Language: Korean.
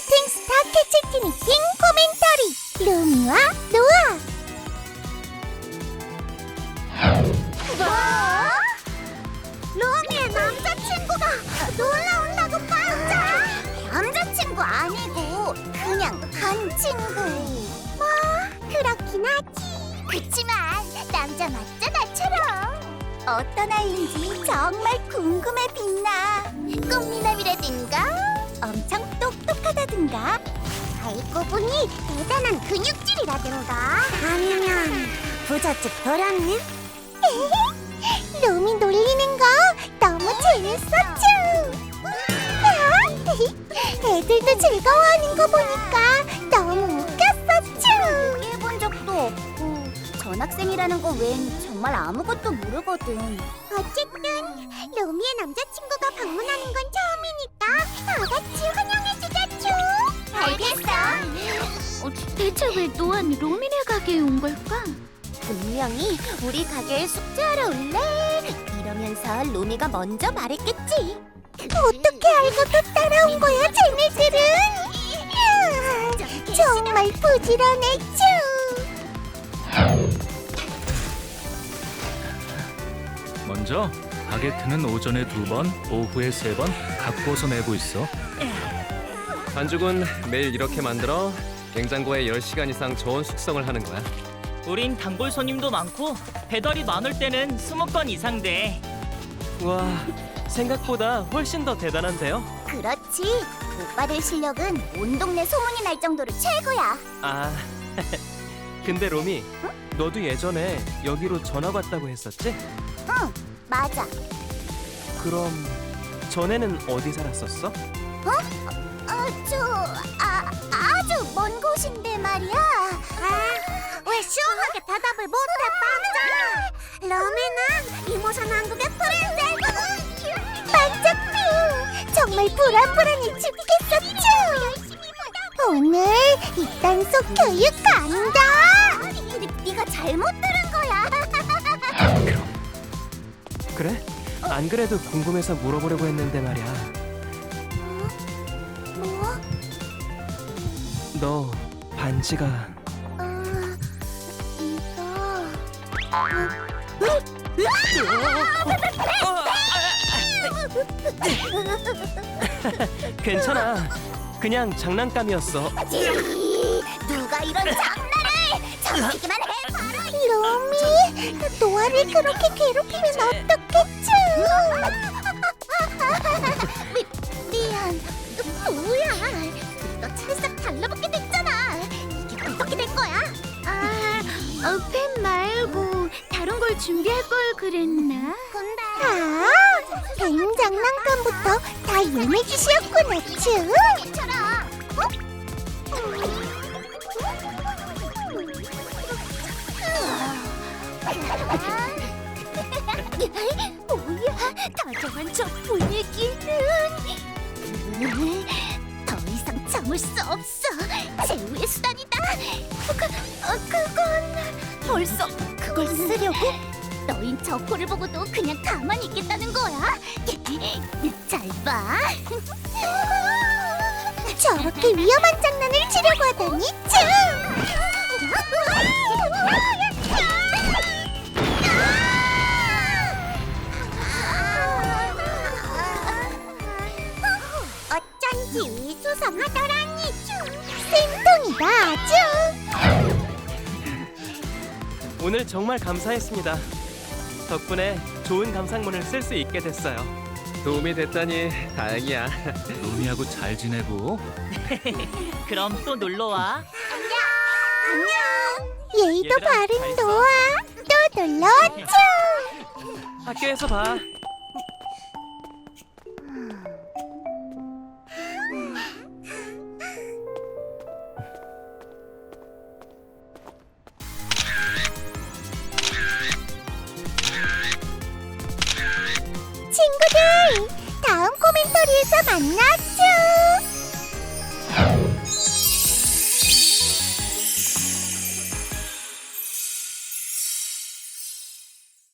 슈팅 스타 캐치티 미팅 코멘터리. 루미와 노아. 뭐? 루미의 남자친구가 놀러 온다고 맞아 남자친구 아니고 그냥 간 친구. 뭐? 그렇긴 하지. 그치만 남자 맞자 나처럼 어떤 아이인지 정말 궁금해 빛나. 꽃미남이라든가 엄청 똑 똑하다든가. 알고 보니 대단한 근육질이라든가. 아니면 부잣집 도련님? 로미 놀리는 거 너무 재밌었죠. 애들도 즐거워하는 거 보니까 너무 웃겼었죠. 해본 적도 없고 전학생이라는 거 웬 정말 아무것도 모르거든. 어쨌든 로미의 남자친구가 방문하는 건 처음이니까 다 같이 환영해주자 죠? 알겠어. 어, 대체 왜 노안 로미네 가게에 온 걸까? 분명히 우리 가게에 숙제하러 올래? 이러면서 로미가 먼저 말했겠지. 어떻게 알고 또 따라온 거야 쟤네들은? 이야, 정말 부지런했죠 먼저 바게트는 오전에 두 번, 오후에 세번 갖고서 내고 있어. 반죽은 매일 이렇게 만들어 냉장고에 10시간 이상 저온 숙성을 하는 거야. 우린 단골 손님도 많고 배달이 많을 때는 20건 이상 돼. 와, 생각보다 훨씬 더 대단한데요? 그렇지 오빠들 실력은 온 동네 소문이 날 정도로 최고야 아, 근데 로미, 너도 예전에 여기로 전학 왔다고 했었지? 응 맞아 그럼 전에는 어디 살았었어? 아주 아, 아주 먼 곳인데 말이야. 왜 시원하게 대답을 못해 반짝? 러미는 이모선 한국의 프린세스. 반짝 뷰 정말 불안불안해 죽겠었죠. 오늘 이딴 속 교육 간다. 네가 잘못 들은 거야. 그래? 안 그래도 궁금해서 물어보려고 했는데 말이야. 너 반지가 어, 이거. 괜찮아. 그냥 장난감이었어. 누가 이런 장난을 잡히기만 해 바로 로미 노아를 그렇게 괴롭히면 어떡했죠 어, 펜 말고 다른 걸 준비할 걸 그랬나? 아뱀 장난감부터 다 짓이었구나 쭈 뭐야 다정한 저 분위기는 참을 수 없어 최후의 수단이다 그, 어, 그건 벌써 그걸 쓰려고? 너흰 저 코를 보고도 그냥 가만히 있겠다는 거야? 잘 봐 저렇게 위험한 장난을 치려고 하다니 어쩐지 수상하더라니 생동이다 아주 오늘 정말 감사했습니다. 덕분에 좋은 감상문을 쓸 수 있게 됐어요. 도움이 됐다니 다행이야. 로미하고 잘 지내고 그럼 또 놀러 와. 안녕 예의도 얘들아, 잘 바른 있어? 노아 또 놀러 왔죠 학교에서 봐. 만나죠